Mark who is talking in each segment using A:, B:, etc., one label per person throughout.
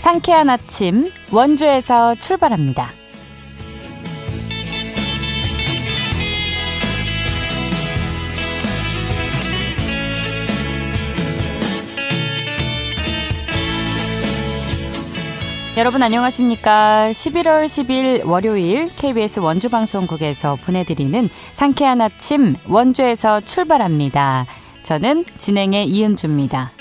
A: 상쾌한 아침 원주에서 출발합니다. 여러분 안녕하십니까? 11월 10일 월요일 KBS 원주방송국에서 보내드리는 상쾌한 아침 원주에서 출발합니다. 저는 진행의 이은주입니다.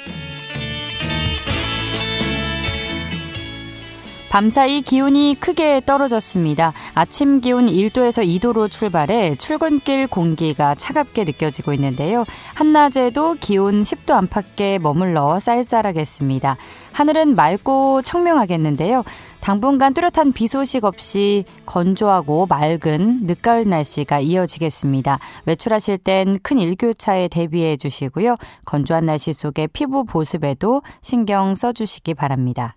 A: 밤사이 기온이 크게 떨어졌습니다. 아침 기온 1도에서 2도로 출발해 출근길 공기가 차갑게 느껴지고 있는데요. 한낮에도 기온 10도 안팎에 머물러 쌀쌀하겠습니다. 하늘은 맑고 청명하겠는데요. 당분간 뚜렷한 비 소식 없이 건조하고 맑은 늦가을 날씨가 이어지겠습니다. 외출하실 땐 큰 일교차에 대비해 주시고요. 건조한 날씨 속에 피부 보습에도 신경 써주시기 바랍니다.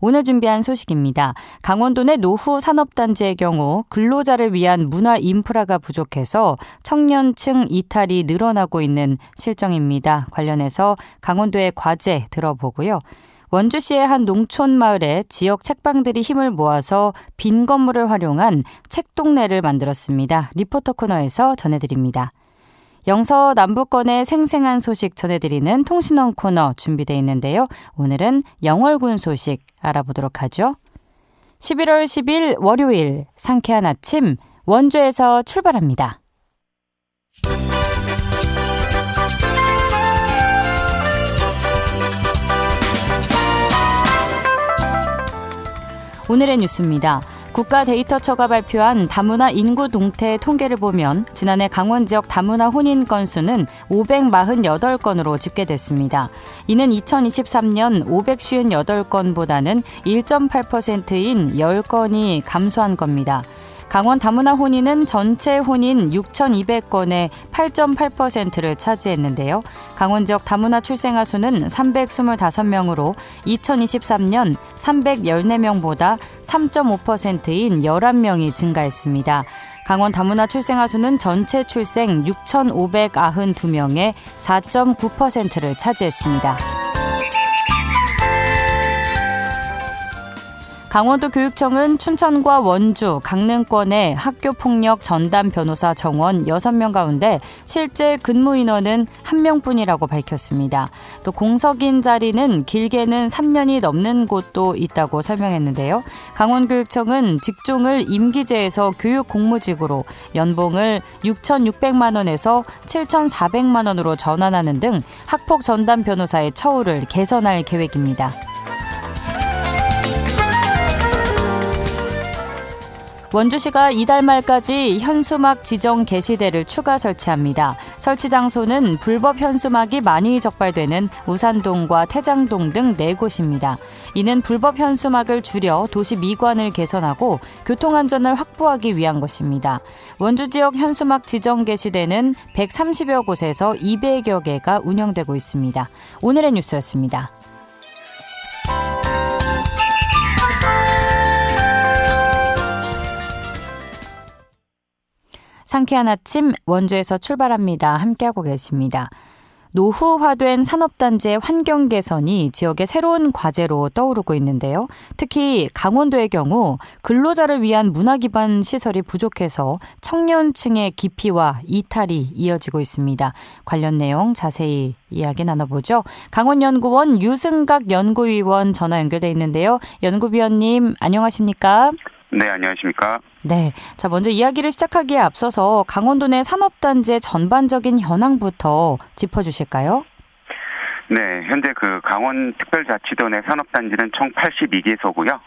A: 오늘 준비한 소식입니다. 강원도 내 노후 산업단지의 경우 근로자를 위한 문화 인프라가 부족해서 청년층 이탈이 늘어나고 있는 실정입니다. 관련해서 강원도의 과제 들어보고요. 원주시의 한 농촌 마을에 지역 책방들이 힘을 모아서 빈 건물을 활용한 책 동네를 만들었습니다. 리포터 코너에서 전해드립니다. 영서 남부권의 생생한 소식 전해드리는 통신원 코너 준비되어 있는데요. 오늘은 영월군 소식 알아보도록 하죠. 11월 10일 월요일 상쾌한 아침 원주에서 출발합니다. 오늘의 뉴스입니다. 국가데이터처가 발표한 다문화 인구 동태 통계를 보면 지난해 강원 지역 다문화 혼인 건수는 548건으로 집계됐습니다. 이는 2023년 558건보다는 1.8%인 10건이 감소한 겁니다. 강원 다문화 혼인은 전체 혼인 6,200건의 8.8%를 차지했는데요. 강원 지역 다문화 출생아 수는 325명으로 2023년 314명보다 3.5%인 11명이 증가했습니다. 강원 다문화 출생아 수는 전체 출생 6,592명의 4.9%를 차지했습니다. 강원도 교육청은 춘천과 원주, 강릉권의 학교폭력 전담 변호사 정원 6명 가운데 실제 근무 인원은 1명뿐이라고 밝혔습니다. 또 공석인 자리는 길게는 3년이 넘는 곳도 있다고 설명했는데요. 강원교육청은 직종을 임기제에서 교육 공무직으로 연봉을 6,600만 원에서 7,400만 원으로 전환하는 등 학폭 전담 변호사의 처우를 개선할 계획입니다. 원주시가 이달 말까지 현수막 지정 게시대를 추가 설치합니다. 설치 장소는 불법 현수막이 많이 적발되는 우산동과 태장동 등 4곳입니다. 이는 불법 현수막을 줄여 도시 미관을 개선하고 교통안전을 확보하기 위한 것입니다. 원주 지역 현수막 지정 게시대는 130여 곳에서 200여 개가 운영되고 있습니다. 오늘의 뉴스였습니다. 상쾌한 아침 원주에서 출발합니다. 함께하고 계십니다. 노후화된 산업단지의 환경 개선이 지역의 새로운 과제로 떠오르고 있는데요. 특히 강원도의 경우 근로자를 위한 문화 기반 시설이 부족해서 청년층의 기피와 이탈이 이어지고 있습니다. 관련 내용 자세히 이야기 나눠보죠. 강원연구원 유승각 연구위원 전화 연결돼 있는데요. 연구위원님 안녕하십니까?
B: 네, 안녕하십니까?
A: 네. 자, 먼저 이야기를 시작하기에 앞서서 강원도 내 산업단지의 전반적인 현황부터 짚어주실까요?
B: 네, 현재 그 강원 특별자치도 내 산업단지는 총 82개소고요.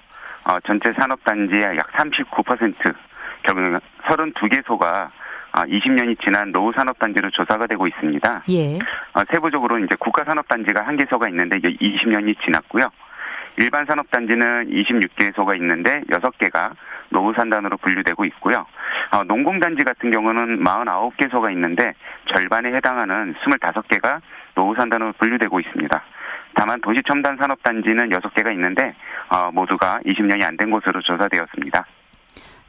B: 어, 전체 산업단지의 약 39%, 결국 32개소가 20년이 어, 지난 노후 산업단지로 조사가 되고 있습니다.
A: 예.
B: 어, 세부적으로 이제 국가산업단지가 한 개소가 있는데 이게 20년이 지났고요. 일반 산업단지는 26개소가 있는데 6개가 노후산단으로 분류되고 있고요. 어, 농공단지 같은 경우는 49개소가 있는데 절반에 해당하는 25개가 노후산단으로 분류되고 있습니다. 다만 도시첨단 산업단지는 6개가 있는데 어, 모두가 20년이 안 된 곳으로 조사되었습니다.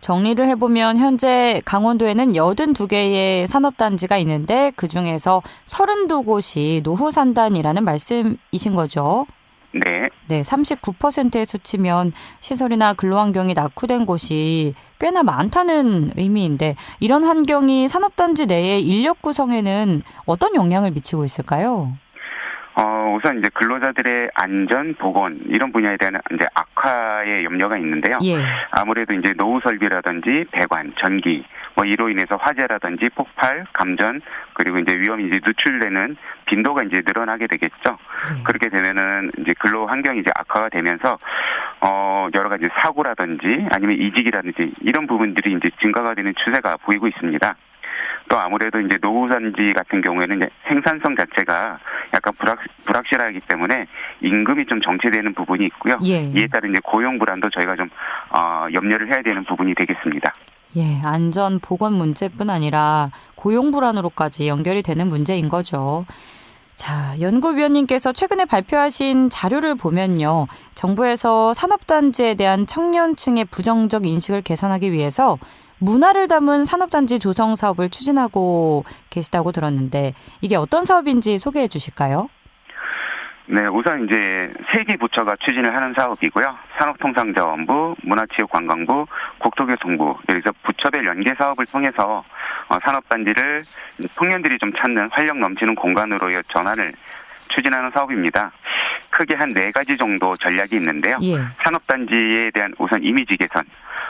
A: 정리를 해보면 현재 강원도에는 82개의 산업단지가 있는데 그중에서 32곳이 노후산단이라는 말씀이신 거죠?
B: 네.
A: 네, 39%의 수치면 시설이나 근로환경이 낙후된 곳이 꽤나 많다는 의미인데 이런 환경이 산업단지 내의 인력 구성에는 어떤 영향을 미치고 있을까요?
B: 어, 우선 이제 근로자들의 안전, 보건 이런 분야에 대한 이제 악화의 염려가 있는데요.
A: 예.
B: 아무래도 이제 노후 설비라든지 배관, 전기 뭐 이로 인해서 화재라든지 폭발, 감전 그리고 이제 위험이 이제 노출되는 빈도가 이제 늘어나게 되겠죠.
A: 네.
B: 그렇게 되면은 이제 근로 환경이 이제 악화가 되면서 어 여러 가지 사고라든지 아니면 이직이라든지 이런 부분들이 이제 증가가 되는 추세가 보이고 있습니다. 또 아무래도 이제 노후산지 같은 경우에는 생산성 자체가 약간 불확, 불확실하기 때문에 임금이 좀 정체되는 부분이 있고요.
A: 예.
B: 이에 따른 이제 고용 불안도 저희가 좀 어, 염려를 해야 되는 부분이 되겠습니다.
A: 예, 안전 보건 문제뿐 아니라 고용 불안으로까지 연결이 되는 문제인 거죠. 자, 연구위원님께서 최근에 발표하신 자료를 보면요. 정부에서 산업단지에 대한 청년층의 부정적 인식을 개선하기 위해서 문화를 담은 산업단지 조성 사업을 추진하고 계시다고 들었는데 이게 어떤 사업인지 소개해 주실까요?
B: 네, 우선 이제 세 개 부처가 추진을 하는 사업이고요. 산업통상자원부, 문화체육관광부, 국토교통부 여기서 부처별 연계 사업을 통해서 어, 산업단지를 청년들이 좀 찾는 활력 넘치는 공간으로의 전환을 추진하는 사업입니다. 크게 한 네 가지 정도 전략이 있는데요.
A: 예.
B: 산업단지에 대한 우선 이미지 개선,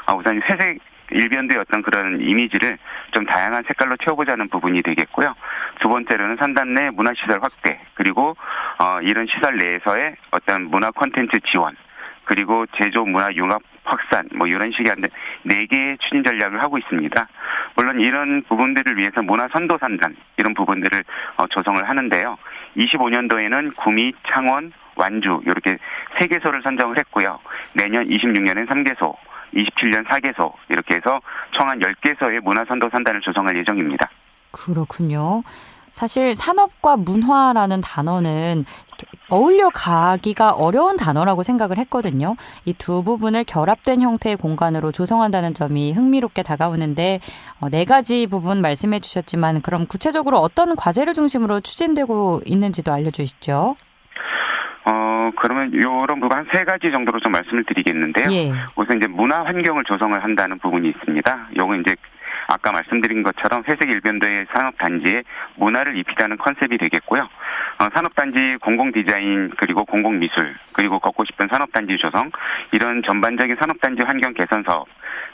B: 아, 우선 회색 일변도의 어떤 그런 이미지를 좀 다양한 색깔로 채워보자는 부분이 되겠고요. 두 번째로는 산단 내 문화시설 확대, 그리고 어, 이런 시설 내에서의 어떤 문화 콘텐츠 지원, 그리고 제조 문화 융합 확산, 뭐 이런 식의 네 개의 추진 전략을 하고 있습니다. 물론 이런 부분들을 위해서 문화 선도 산단 이런 부분들을 어, 조성을 하는데요. 25년도에는 구미, 창원, 완주 이렇게 세 개소를 선정을 했고요. 내년 26년엔 3개소, 27년 4개소 이렇게 해서 총한 10개소의 문화선도 산단을 조성할 예정입니다.
A: 그렇군요. 사실 산업과 문화라는 단어는 어울려 가기가 어려운 단어라고 생각을 했거든요. 이 두 부분을 결합된 형태의 공간으로 조성한다는 점이 흥미롭게 다가오는데 어, 네 가지 부분 말씀해 주셨지만 그럼 구체적으로 어떤 과제를 중심으로 추진되고 있는지도 알려 주시죠.
B: 어, 그러면 요런 부분 한 세 가지 정도로 좀 말씀을 드리겠는데요.
A: 예.
B: 우선 이제 문화 환경을 조성을 한다는 부분이 있습니다. 요건 이제 아까 말씀드린 것처럼 회색 일변도의 산업단지에 문화를 입히자는 컨셉이 되겠고요. 어, 산업단지 공공 디자인 그리고 공공 미술 그리고 걷고 싶은 산업단지 조성 이런 전반적인 산업단지 환경 개선 사업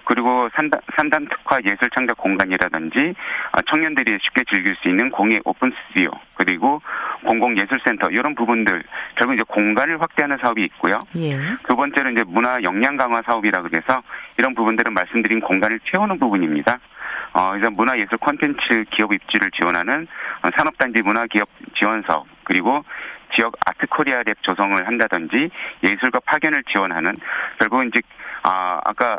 B: 그리고 산단, 산단 특화 예술 창작 공간이라든지 어, 청년들이 쉽게 즐길 수 있는 공예 오픈 스튜디오 그리고 공공 예술센터 이런 부분들 결국 이제 공간을 확대하는 사업이 있고요.
A: 예.
B: 두 번째는 이제 문화 역량 강화 사업이라 그래서 이런 부분들은 말씀드린 공간을 채우는 부분입니다. 어, 그래서 문화예술 콘텐츠 기업 입지를 지원하는 어, 산업단지 문화기업 지원 사업 그리고 지역 아트코리아 랩 조성을 한다든지 예술가 파견을 지원하는 결국은 이제 아 아까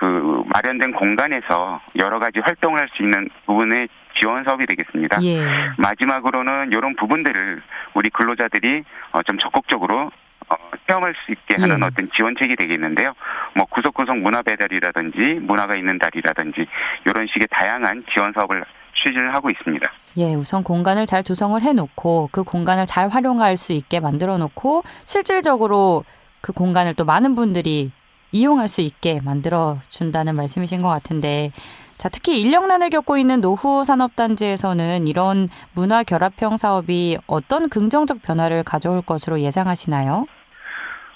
B: 그 마련된 공간에서 여러 가지 활동을 할 수 있는 부분의 지원 사업이 되겠습니다.
A: 예.
B: 마지막으로는 이런 부분들을 우리 근로자들이 어, 좀 적극적으로 어, 체험할 수 있게 하는
A: 예.
B: 어떤 지원책이 되겠는데요. 뭐 구석구석 문화 배달이라든지 문화가 있는 달이라든지 이런 식의 다양한 지원 사업을 추진을 하고 있습니다.
A: 예, 우선 공간을 잘 조성을 해놓고 그 공간을 잘 활용할 수 있게 만들어 놓고 실질적으로 그 공간을 또 많은 분들이 이용할 수 있게 만들어 준다는 말씀이신 것 같은데 자, 특히 인력난을 겪고 있는 노후 산업단지에서는 이런 문화 결합형 사업이 어떤 긍정적 변화를 가져올 것으로 예상하시나요?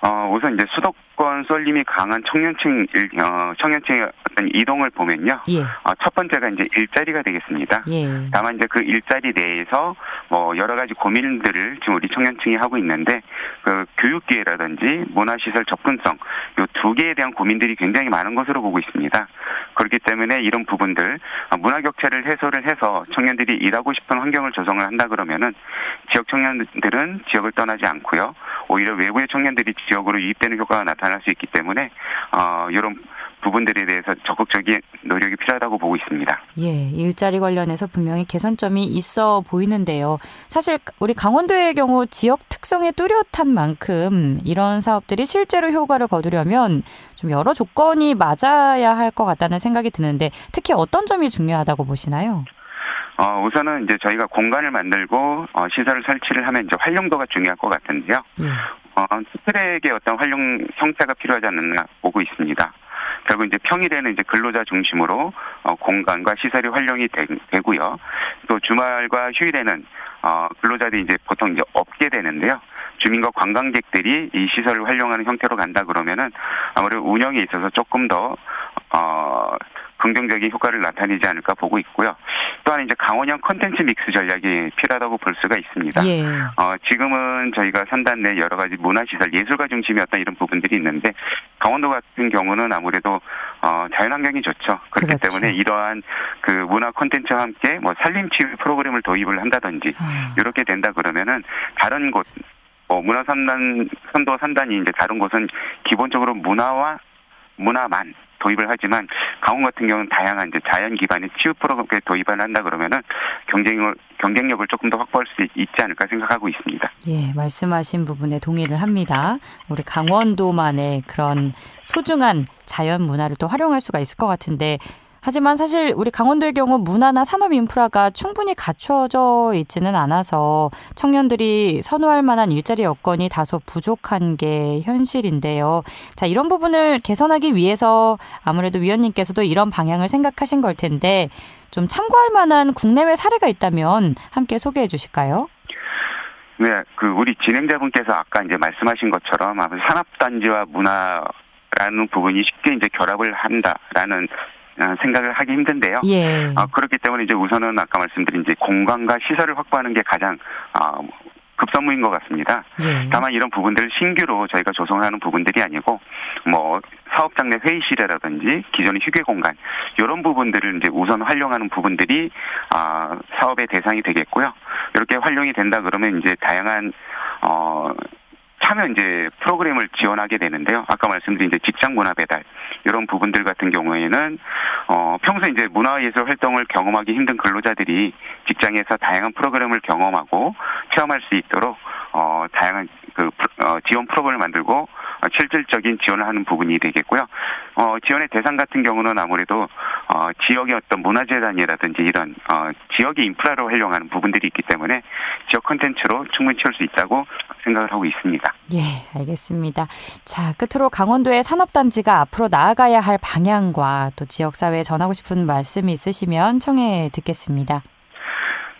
B: 어, 우선 이제 수도 권 쏠림이 강한 청년층 일, 어, 청년층의 어떤 이동을 보면요.
A: 예.
B: 어, 첫 번째가 이제 일자리가 되겠습니다.
A: 예.
B: 다만 이제 그 일자리 내에서 뭐 여러 가지 고민들을 지금 우리 청년층이 하고 있는데 그 교육 기회라든지 문화 시설 접근성 요 두 개에 대한 고민들이 굉장히 많은 것으로 보고 있습니다. 그렇기 때문에 이런 부분들 아, 문화 격차를 해소를 해서 청년들이 일하고 싶은 환경을 조성을 한다 그러면은 지역 청년들은 지역을 떠나지 않고요. 오히려 외부의 청년들이 지역으로 유입되는 효과가 나타 날 수 있기 때문에 어 이런 부분들에 대해서 적극적인 노력이 필요하다고 보고 있습니다.
A: 예, 일자리 관련해서 분명히 개선점이 있어 보이는데요. 사실 우리 강원도의 경우 지역 특성에 뚜렷한 만큼 이런 사업들이 실제로 효과를 거두려면 좀 여러 조건이 맞아야 할 것 같다는 생각이 드는데 특히 어떤 점이 중요하다고 보시나요?
B: 어, 우선은 이제 저희가 공간을 만들고 어, 시설을 설치를 하면 이제 활용도가 중요할 것 같은데요.
A: 예.
B: 어, 트랙의 어떤 활용 형태가 필요하지 않나 보고 있습니다. 결국 이제 평일에는 이제 근로자 중심으로 어, 공간과 시설이 활용이 되, 고요또 주말과 휴일에는 어, 근로자들이 이제 보통 이제 없게 되는데요. 주민과 관광객들이 이 시설을 활용하는 형태로 간다 그러면은 아무래도 운영에 있어서 조금 더 어, 긍정적인 효과를 나타내지 않을까 보고 있고요. 또한 이제 강원형 컨텐츠 믹스 전략이 필요하다고 볼 수가 있습니다.
A: 예.
B: 어, 지금은 저희가 산단 내 여러 가지 문화시설, 예술가 중심이었던 이런 부분들이 있는데, 강원도 같은 경우는 아무래도, 어, 자연환경이 좋죠. 그렇기
A: 그렇죠.
B: 때문에 이러한 그 문화 콘텐츠와 함께 뭐 산림치유 프로그램을 도입을 한다든지,
A: 아,
B: 이렇게 된다 그러면은 다른 곳, 뭐 문화 산단, 선도 산단이 이제 다른 곳은 기본적으로 문화와 문화만 도입을 하지만 강원 같은 경우는 다양한 이제 자연 기반의 치유 프로그램에 도입을 한다 그러면은 경쟁을 경쟁력을 조금 더 확보할 수 있지 않을까 생각하고 있습니다.
A: 예, 말씀하신 부분에 동의를 합니다. 우리 강원도만의 그런 소중한 자연 문화를 또 활용할 수가 있을 것 같은데 하지만 사실 우리 강원도의 경우 문화나 산업 인프라가 충분히 갖춰져 있지는 않아서 청년들이 선호할 만한 일자리 여건이 다소 부족한 게 현실인데요. 자, 이런 부분을 개선하기 위해서 아무래도 위원님께서도 이런 방향을 생각하신 걸 텐데 좀 참고할 만한 국내외 사례가 있다면 함께 소개해 주실까요?
B: 네, 그 우리 진행자분께서 아까 이제 말씀하신 것처럼 아무래도 산업 단지와 문화라는 부분이 쉽게 이제 결합을 한다라는 어, 생각을 하기 힘든데요.
A: 예.
B: 아, 그렇기 때문에 이제 우선은 아까 말씀드린 이제 공간과 시설을 확보하는 게 가장 아, 급선무인 것 같습니다.
A: 예.
B: 다만 이런 부분들을 신규로 저희가 조성하는 부분들이 아니고 뭐 사업장 내 회의실이라든지 기존의 휴게 공간 이런 부분들을 이제 우선 활용하는 부분들이 아 사업의 대상이 되겠고요. 이렇게 활용이 된다 그러면 이제 다양한 어 참여 이제 프로그램을 지원하게 되는데요. 아까 말씀드린 이제 직장 문화 배달 이런 부분들 같은 경우에는 어 평소 이제 문화 예술 활동을 경험하기 힘든 근로자들이 직장에서 다양한 프로그램을 경험하고 체험할 수 있도록 어 다양한 그 어, 지원 프로그램을 만들고 어, 실질적인 지원을 하는 부분이 되겠고요. 어 지원의 대상 같은 경우는 아무래도 어 지역의 어떤 문화재단이라든지 이런 어 지역의 인프라를 활용하는 부분들이 있기 때문에 지역 콘텐츠로 충분히 채울 수 있다고 생각을 하고 있습니다.
A: 예, 알겠습니다. 자, 끝으로 강원도의 산업단지가 앞으로 나아가야 할 방향과 또 지역사회에 전하고 싶은 말씀이 있으시면 청해 듣겠습니다.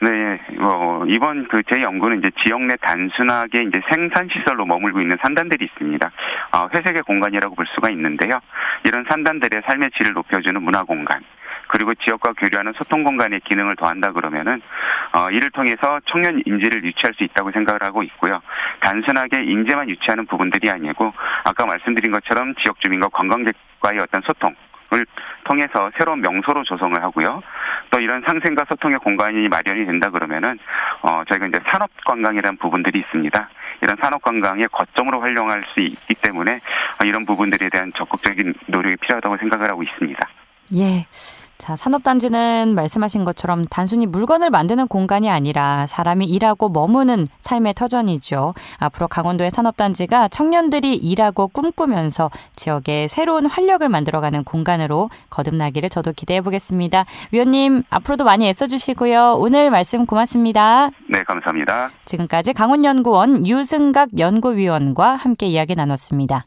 B: 네, 어, 이번 그 제 연구는 이제 지역 내 단순하게 이제 생산 시설로 머물고 있는 산단들이 있습니다. 어, 회색의 공간이라고 볼 수가 있는데요. 이런 산단들의 삶의 질을 높여주는 문화 공간. 그리고 지역과 교류하는 소통 공간의 기능을 더한다 그러면은 어, 이를 통해서 청년 인재를 유치할 수 있다고 생각을 하고 있고요. 단순하게 인재만 유치하는 부분들이 아니고 아까 말씀드린 것처럼 지역 주민과 관광객과의 어떤 소통 을 통해서 새로운 명소로 조성을 하고요. 또 이런 상생과 소통의 공간이 마련이 된다 그러면은 어 저희가 이제 산업 관광이라는 부분들이 있습니다. 이런 산업 관광의 거점으로 활용할 수 있기 때문에 어, 이런 부분들에 대한 적극적인 노력이 필요하다고 생각을 하고 있습니다.
A: 예. 자, 산업단지는 말씀하신 것처럼 단순히 물건을 만드는 공간이 아니라 사람이 일하고 머무는 삶의 터전이죠. 앞으로 강원도의 산업단지가 청년들이 일하고 꿈꾸면서 지역에 새로운 활력을 만들어가는 공간으로 거듭나기를 저도 기대해 보겠습니다. 위원님, 앞으로도 많이 애써주시고요. 오늘 말씀 고맙습니다.
B: 네, 감사합니다.
A: 지금까지 강원연구원 유승각 연구위원과 함께 이야기 나눴습니다.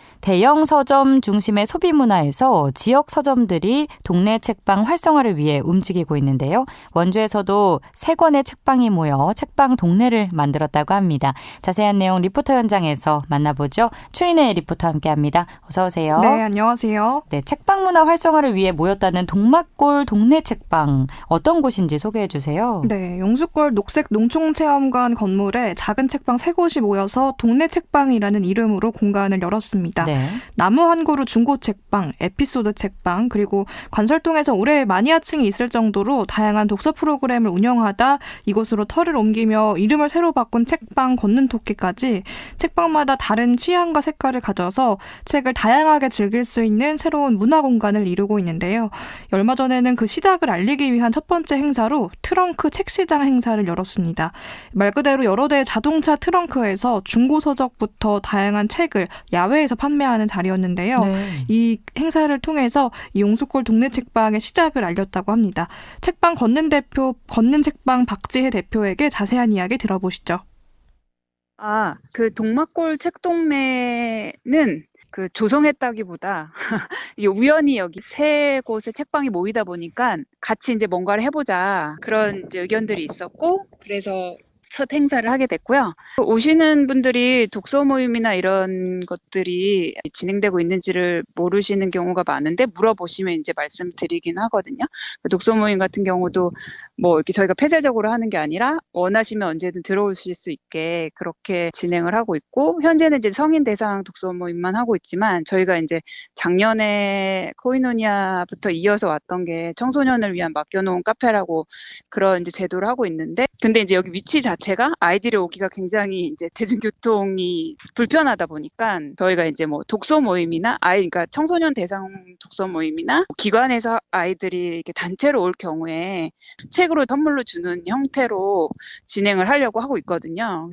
A: 대형 서점 중심의 소비 문화에서 지역 서점들이 동네 책방 활성화를 위해 움직이고 있는데요. 원주에서도 세 권의 책방이 모여 책방 동네를 만들었다고 합니다. 자세한 내용 리포터 현장에서 만나보죠. 추인의 리포터 함께합니다. 어서 오세요.
C: 네, 안녕하세요.
A: 네, 책방 문화 활성화를 위해 모였다는 동막골 동네 책방 어떤 곳인지 소개해 주세요.
C: 네, 용수골 녹색 농촌 체험관 건물에 작은 책방 세 곳이 모여서 동네 책방이라는 이름으로 공간을 열었습니다.
A: 네.
C: 나무 한 그루 중고 책방, 에피소드 책방, 그리고 관설동에서 올해 마니아층이 있을 정도로 다양한 독서 프로그램을 운영하다 이곳으로 털을 옮기며 이름을 새로 바꾼 책방 걷는 토끼까지 책방마다 다른 취향과 색깔을 가져서 책을 다양하게 즐길 수 있는 새로운 문화 공간을 이루고 있는데요. 얼마 전에는 그 시작을 알리기 위한 첫 번째 행사로 트렁크 책시장 행사를 열었습니다. 말 그대로 여러 대의 자동차 트렁크에서 중고 서적부터 다양한 책을 야외에서 판매 하는 자리였는데요.
A: 네.
C: 이 행사를 통해서 이 용수골 동네 책방의 시작을 알렸다고 합니다. 책방 걷는 대표 걷는 책방 박지혜 대표에게 자세한 이야기 들어보시죠.
D: 아, 그 동막골 책동네는 그 조성했다기보다 우연히 여기 세 곳의 책방이 모이다 보니까 같이 이제 뭔가를 해보자 그런 이제 의견들이 있었고 그래서 첫 행사를 하게 됐고요. 오시는 분들이 독서 모임이나 이런 것들이 진행되고 있는지를 모르시는 경우가 많은데 물어보시면 이제 말씀드리긴 하거든요. 그 독서 모임 같은 경우도 뭐 이렇게 저희가 폐쇄적으로 하는 게 아니라 원하시면 언제든 들어오실 수 있게 그렇게 진행을 하고 있고 현재는 이제 성인 대상 독서 모임만 하고 있지만 저희가 이제 작년에 코이노니아부터 이어서 왔던 게 청소년을 위한 맡겨놓은 카페라고 그런 이제 제도를 하고 있는데 근데 이제 여기 위치 자체 가 아이들이 오기가 굉장히 이제 대중교통이 불편하다 보니까 저희가 이제 뭐 독서 모임이나 아이 그러니까 청소년 대상 독서 모임이나 기관에서 아이들이 이렇게 단체로 올 경우에 책으로 선물로 주는 형태로 진행을 하려고 하고 있거든요.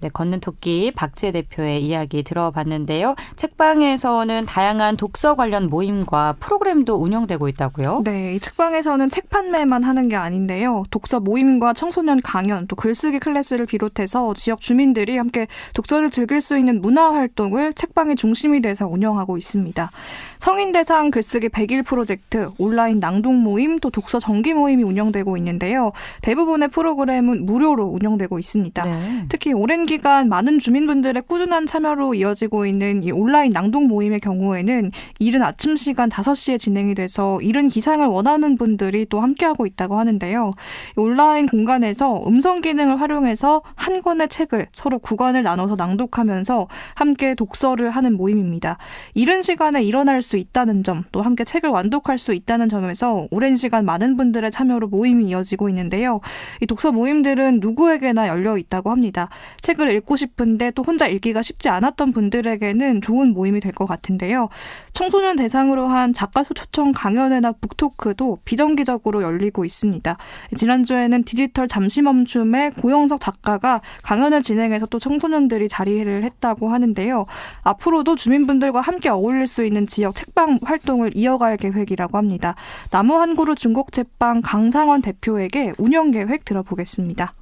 A: 네, 걷는 토끼 박재 대표의 이야기 들어봤는데요. 책방에서는 다양한 독서 관련 모임과 프로그램도 운영되고 있다고요?
C: 네, 이 책방에서는 책 판매만 하는 게 아닌데요. 독서 모임과 청소년 강연, 또 글쓰기 클래스를 비롯해서 지역 주민들이 함께 독서를 즐길 수 있는 문화 활동을 책방의 중심이 돼서 운영하고 있습니다. 성인 대상 글쓰기 100일 프로젝트, 온라인 낭독 모임, 또 독서 정기 모임이 운영되고 있는데요. 대부분의 프로그램은 무료로 운영되고 있습니다.
A: 네.
C: 특히 오랜 기간 많은 주민분들의 꾸준한 참여로 이어지고 있는 이 온라인 낭독 모임의 경우에는 이른 아침 시간 5시에 진행이 돼서 이른 기상을 원하는 분들이 또 함께하고 있다고 하는데요. 이 온라인 공간에서 음성 기능을 활용해서 한 권의 책을 서로 구간을 나눠서 낭독하면서 함께 독서를 하는 모임입니다. 이른 시간에 일어날 수 있다는 점, 또 함께 책을 완독할 수 있다는 점에서 오랜 시간 많은 분들의 참여로 모임이 이어지고 있는데요. 이 독서 모임들은 누구에게나 열려 있다고 합니다. 책을 읽고 싶은데 또 혼자 읽기가 쉽지 않았던 분들에게는 좋은 모임이 될 것 같은데요. 청소년 대상으로 한 작가 초청 강연회나 북토크도 비정기적으로 열리고 있습니다. 지난주에는 디지털 잠시 멈춤의 고영석 작가가 강연을 진행해서 또 청소년들이 자리를 했다고 하는데요. 앞으로도 주민분들과 함께 어울릴 수 있는 지역 책방 활동을 이어갈 계획이라고 합니다. 나무 한 그루 중곡 책방 강상원 대표에게 운영 계획 들어보겠습니다.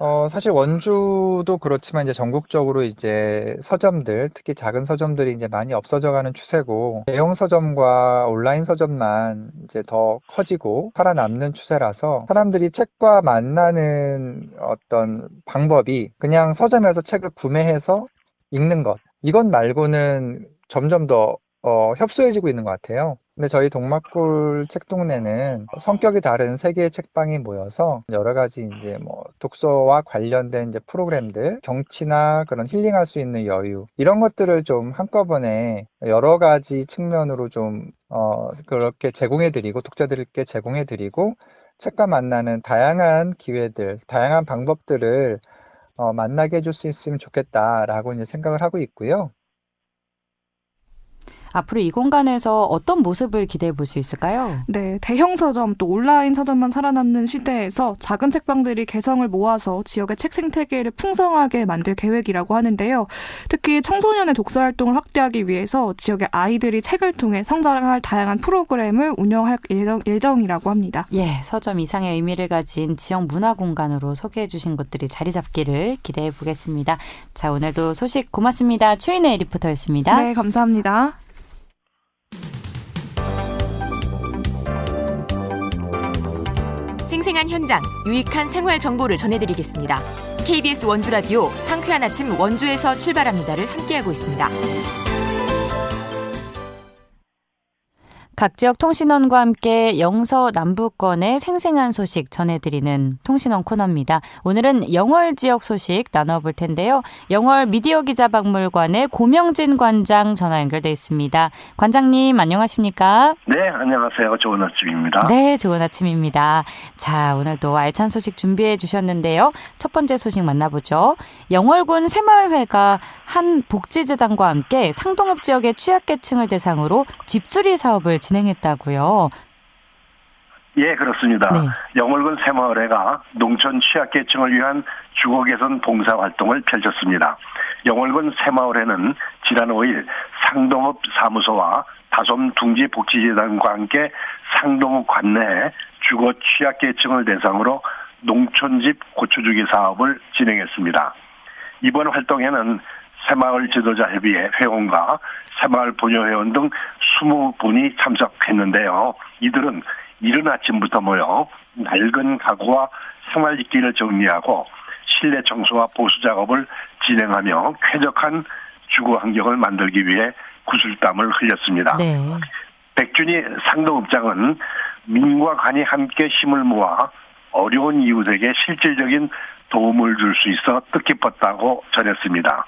E: 어, 사실 원주도 그렇지만 이제 전국적으로 이제 서점들, 특히 작은 서점들이 이제 많이 없어져 가는 추세고, 대형 서점과 온라인 서점만 이제 더 커지고 살아남는 추세라서 사람들이 책과 만나는 어떤 방법이 그냥 서점에서 책을 구매해서 읽는 것, 이것 말고는 점점 더 어, 협소해지고 있는 것 같아요. 근데 저희 동막골 책동네는 성격이 다른 세 개의 책방이 모여서 여러 가지 이제 뭐 독서와 관련된 이제 프로그램들, 경치나 그런 힐링할 수 있는 여유, 이런 것들을 좀 한꺼번에 여러 가지 측면으로 좀, 어, 그렇게 제공해드리고, 독자들께 제공해드리고, 책과 만나는 다양한 기회들, 다양한 방법들을 어, 만나게 해줄 수 있으면 좋겠다라고 이제 생각을 하고 있고요.
A: 앞으로 이 공간에서 어떤 모습을 기대해 볼 수 있을까요?
C: 네, 대형 서점 또 온라인 서점만 살아남는 시대에서 작은 책방들이 개성을 모아서 지역의 책 생태계를 풍성하게 만들 계획이라고 하는데요. 특히 청소년의 독서 활동을 확대하기 위해서 지역의 아이들이 책을 통해 성장할 다양한 프로그램을 운영할 예정, 예정이라고 합니다.
A: 예, 서점 이상의 의미를 가진 지역 문화 공간으로 소개해 주신 곳들이 자리 잡기를 기대해 보겠습니다. 자, 오늘도 소식 고맙습니다. 추인의 리포터였습니다.
C: 네, 감사합니다.
F: 생생한 현장, 유익한 생활 정보를 전해드리겠습니다. KBS 원주 라디오 상쾌한 아침 원주에서 출발합니다를 함께하고 있습니다.
A: 각 지역 통신원과 함께 영서 남부권의 생생한 소식 전해드리는 통신원 코너입니다. 오늘은 영월 지역 소식 나눠볼 텐데요. 영월 미디어 기자 박물관의 고명진 관장 전화 연결돼 있습니다. 관장님 안녕하십니까?
G: 네, 안녕하세요. 좋은 아침입니다.
A: 네, 좋은 아침입니다. 자, 오늘도 알찬 소식 준비해 주셨는데요. 첫 번째 소식 만나보죠. 영월군 새마을회가 한 복지재단과 함께 상동읍 지역의 취약계층을 대상으로 집수리 사업을 진행했다고요.
G: 예, 그렇습니다.
A: 네.
G: 영월군 새마을회가 농촌 취약계층을 위한 주거 개선 봉사 활동을 펼쳤습니다. 영월군 새마을회는 지난 5일 상동읍 사무소와 다솜 둥지 복지재단과 함께 상동읍 관내에 주거 취약계층을 대상으로 농촌집 고추주기 사업을 진행했습니다. 이번 활동에는 새마을 지도자 협의회 회원과 새마을 분여회원 등 20분이 참석했는데요. 이들은 이른 아침부터 모여 낡은 가구와 생활기기를 정리하고 실내 청소와 보수 작업을 진행하며 쾌적한 주거 환경을 만들기 위해 구슬땀을 흘렸습니다.
A: 네.
G: 백준희 상동읍장은 민과 관이 함께 힘을 모아 어려운 이웃에게 실질적인 도움을 줄 수 있어 뜻깊었다고 전했습니다.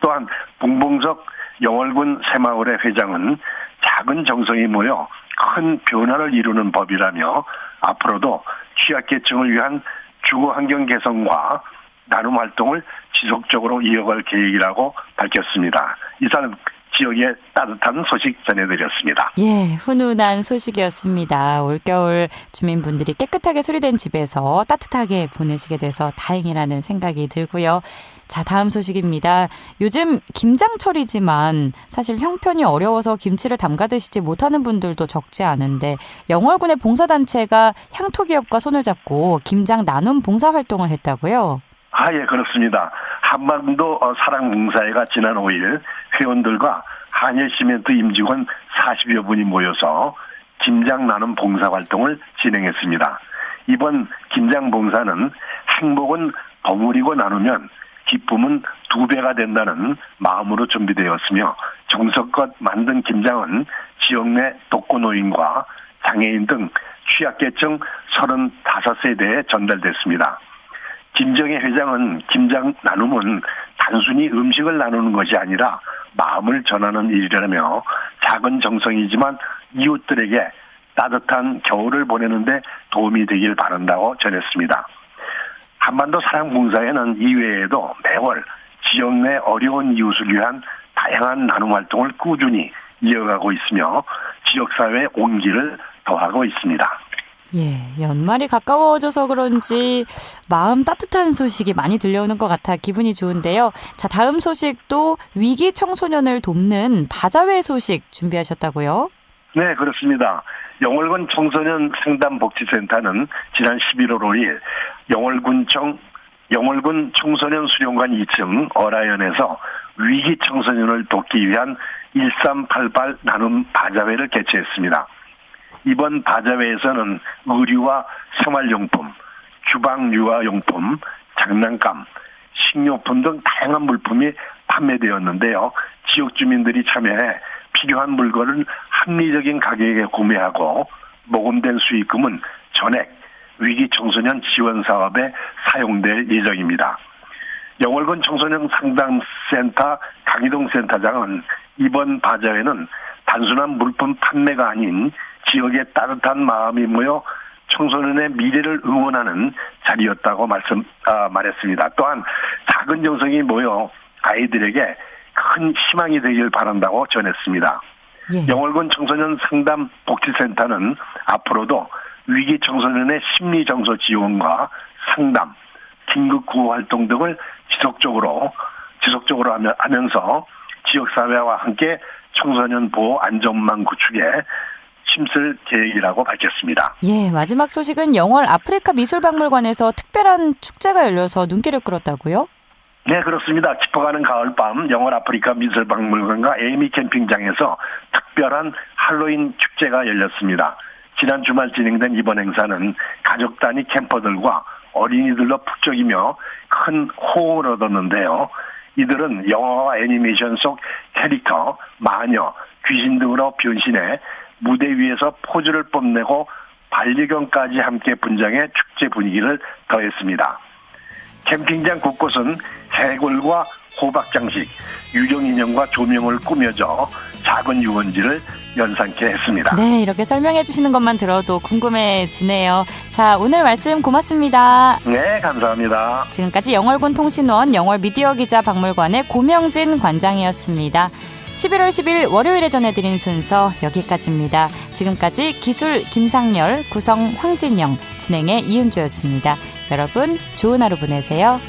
G: 또한 봉봉석 영월군 새마을회 회장은 작은 정성이 모여 큰 변화를 이루는 법이라며 앞으로도 취약계층을 위한 주거 환경 개선과 나눔 활동을 지속적으로 이어갈 계획이라고 밝혔습니다. 이상 지역의 따뜻한 소식 전해드렸습니다.
A: 예, 훈훈한 소식이었습니다. 올겨울 주민분들이 깨끗하게 수리된 집에서 따뜻하게 보내시게 돼서 다행이라는 생각이 들고요. 자, 다음 소식입니다. 요즘 김장철이지만 사실 형편이 어려워서 김치를 담가 드시지 못하는 분들도 적지 않은데 영월군의 봉사단체가 향토기업과 손을 잡고 김장 나눔 봉사 활동을 했다고요?
G: 아, 예, 그렇습니다. 한반도 어, 사랑봉사회가 지난 5일 회원들과 한일시멘트 임직원 40여 분이 모여서 김장 나눔 봉사 활동을 진행했습니다. 이번 김장 봉사는 행복은 버무리고 나누면 기쁨은 두 배가 된다는 마음으로 준비되었으며 정성껏 만든 김장은 지역 내 독거노인과 장애인 등 취약계층 35세대에 전달됐습니다. 김정혜 회장은 김장 나눔은 단순히 음식을 나누는 것이 아니라 마음을 전하는 일이라며 작은 정성이지만 이웃들에게 따뜻한 겨울을 보내는데 도움이 되길 바란다고 전했습니다. 한반도 사랑봉사에는 이외에도 매월 지역 내 어려운 이웃을 위한 다양한 나눔 활동을 꾸준히 이어가고 있으며 지역사회의 온기를 더하고 있습니다.
A: 예, 연말이 가까워져서 그런지 마음 따뜻한 소식이 많이 들려오는 것 같아 기분이 좋은데요. 자, 다음 소식도 위기 청소년을 돕는 바자회 소식 준비하셨다고요?
G: 네, 그렇습니다. 영월군 청소년 상담복지센터는 지난 11월 5일 영월군청 영월군 청소년 수련관 2층 어라연에서 위기 청소년을 돕기 위한 1388 나눔 바자회를 개최했습니다. 이번 바자회에서는 의류와 생활용품, 주방 유아용품, 장난감, 식료품 등 다양한 물품이 판매되었는데요. 지역 주민들이 참여해 필요한 물건을 합리적인 가격에 구매하고 모금된 수익금은 전액 위기 청소년 지원 사업에 사용될 예정입니다. 영월군 청소년 상담센터 강희동 센터장은 이번 바자회는 단순한 물품 판매가 아닌 지역의 따뜻한 마음이 모여 청소년의 미래를 응원하는 자리였다고 말씀 아, 말했습니다. 또한 작은 정성이 모여 아이들에게 큰 희망이 되길 바란다고 전했습니다.
A: 예.
G: 영월군 청소년 상담 복지센터는 앞으로도 위기 청소년의 심리 정서 지원과 상담, 긴급 구호 활동 등을 지속적으로 지속적으로 하면서 지역 사회와 함께 청소년 보호 안전망 구축에 힘쓸 계획이라고 밝혔습니다.
A: 예, 마지막 소식은 영월 아프리카 미술박물관에서 특별한 축제가 열려서 눈길을 끌었다고요?
G: 네, 그렇습니다. 깊어가는 가을밤 영월 아프리카 미술박물관과 에이미 캠핑장에서 특별한 할로윈 축제가 열렸습니다. 지난 주말 진행된 이번 행사는 가족 단위 캠퍼들과 어린이들로 북적이며 큰 호응을 얻었는데요. 이들은 영화와 애니메이션 속 캐릭터, 마녀, 귀신 등으로 변신해 무대 위에서 포즈를 뽐내고 반려견까지 함께 분장해 축제 분위기를 더했습니다. 캠핑장 곳곳은 해골과 호박 장식, 유령 인형과 조명을 꾸며져 작은 유원지를 연상케 했습니다.
A: 네, 이렇게 설명해 주시는 것만 들어도 궁금해지네요. 자, 오늘 말씀 고맙습니다.
G: 네, 감사합니다.
A: 지금까지 영월군 통신원 영월 미디어 기자 박물관의 고명진 관장이었습니다. 11월 10일 월요일에 전해드린 순서 여기까지입니다. 지금까지 기술 김상열, 구성 황진영, 진행의 이은주였습니다. 여러분, 좋은 하루 보내세요.